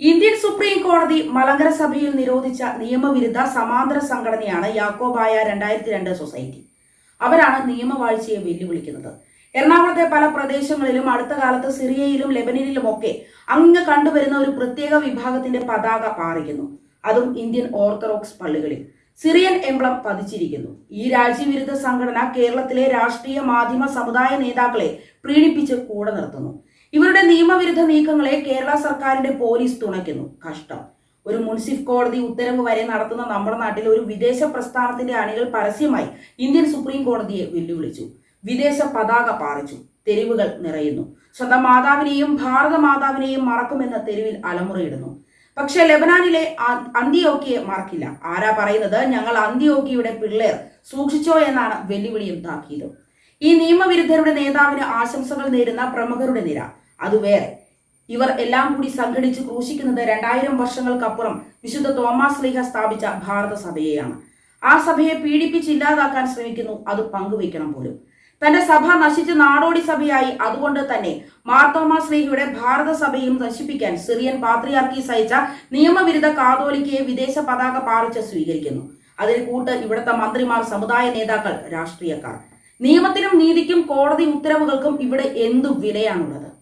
Indian supreme കോടതി മലങ്കര സഭയിൽ നിരോധിച്ച നിയമവിരുദ്ധ സമാന്തര സംഘടനയാണ് യാക്കോബായ രണ്ടായിരത്തി രണ്ട് സൊസൈറ്റി. അവരാണ് നിയമവാഴ്ചയെ വെല്ലുവിളിക്കുന്നത്. എറണാകുളത്തെ പല പ്രദേശങ്ങളിലും അടുത്ത കാലത്ത് സിറിയയിലും ലെബനനിലുമൊക്കെ അങ്ങ് കണ്ടുവരുന്ന ഒരു പ്രത്യേക വിഭാഗത്തിന്റെ പതാക പാറിക്കുന്നു അതും ഇന്ത്യൻ ഓർത്തഡോക്സ് പള്ളികളിൽ. സിറിയൻ എംബ്ലം പതിച്ചിരിക്കുന്നു. ഈ രാജ്യവിരുദ്ധ സംഘടന കേരളത്തിലെ രാഷ്ട്രീയ മാധ്യമ സമുദായ നേതാക്കളെ പ്രീണിപ്പിച്ച് കൂടെ നിർത്തുന്നു. ഇവരുടെ നിയമവിരുദ്ധ നീക്കങ്ങളെ കേരള സർക്കാരിന്റെ പോലീസ് തുണയ്ക്കുന്നു. കഷ്ടം. ഒരു മുൻസിഫ് കോടതി ഉത്തരവ് വരെ നടത്തുന്ന നമ്മുടെ നാട്ടിൽ ഒരു വിദേശ പ്രസ്ഥാനത്തിന്റെ അണികൾ പരസ്യമായി ഇന്ത്യൻ സുപ്രീം കോടതിയെ വെല്ലുവിളിച്ചു. വിദേശ പതാക പാറിച്ചു. തെരുവുകൾ നിറയുന്നു. സ്വന്തം മാതാവിനെയും ഭാരത മാതാവിനെയും മറക്കുമെന്ന തെരുവിൽ അലമുറയിടുന്നു. പക്ഷേ ലെബനാനിലെ അന്ത്യോക്കിയെ മറക്കില്ല. ആരാ പറയുന്നത്? ഞങ്ങൾ അന്തിയോക്കിയുടെ പിള്ളേർ. സൂക്ഷിച്ചോ എന്നാണ് വെല്ലുവിളിയും താക്കീതും. ഈ നിയമവിരുദ്ധരുടെ നേതാവിന് ആശംസകൾ നേരുന്ന പ്രമുഖരുടെ നിര. അത് വേറെ. ഇവർ എല്ലാം കൂടി സംഘടിച്ച് ക്രൂശിക്കുന്നത് രണ്ടായിരം വർഷങ്ങൾക്കപ്പുറം വിശുദ്ധ തോമാസ് ലീഹ സ്ഥാപിച്ച ഭാരത സഭയെയാണ്. ആ സഭയെ പീഡിപ്പിച്ചില്ലാതാക്കാൻ ശ്രമിക്കുന്നു. അത് പങ്കുവയ്ക്കണം പോലും. തന്റെ സഭ നശിച്ച് നാടോടി സഭയായി. അതുകൊണ്ട് തന്നെ മാർത്തോമാ ശ്രീഹയുടെ ഭാരത സഭയും നശിപ്പിക്കാൻ സിറിയൻ പാത്രിയാർക്കീസ് അയച്ച നിയമവിരുദ്ധ കാതോലിക്കയെ വിദേശ പതാക പാറിച്ച് സ്വീകരിക്കുന്നു. അതിന് കൂട്ട് ഇവിടുത്തെ മന്ത്രിമാർ സമുദായ നേതാക്കൾ രാഷ്ട്രീയക്കാർ. നിയമത്തിനും നീതിക്കും കോടതി ഉത്തരവുകൾക്കും ഇവിടെ എന്തു വിലയാണുള്ളത്?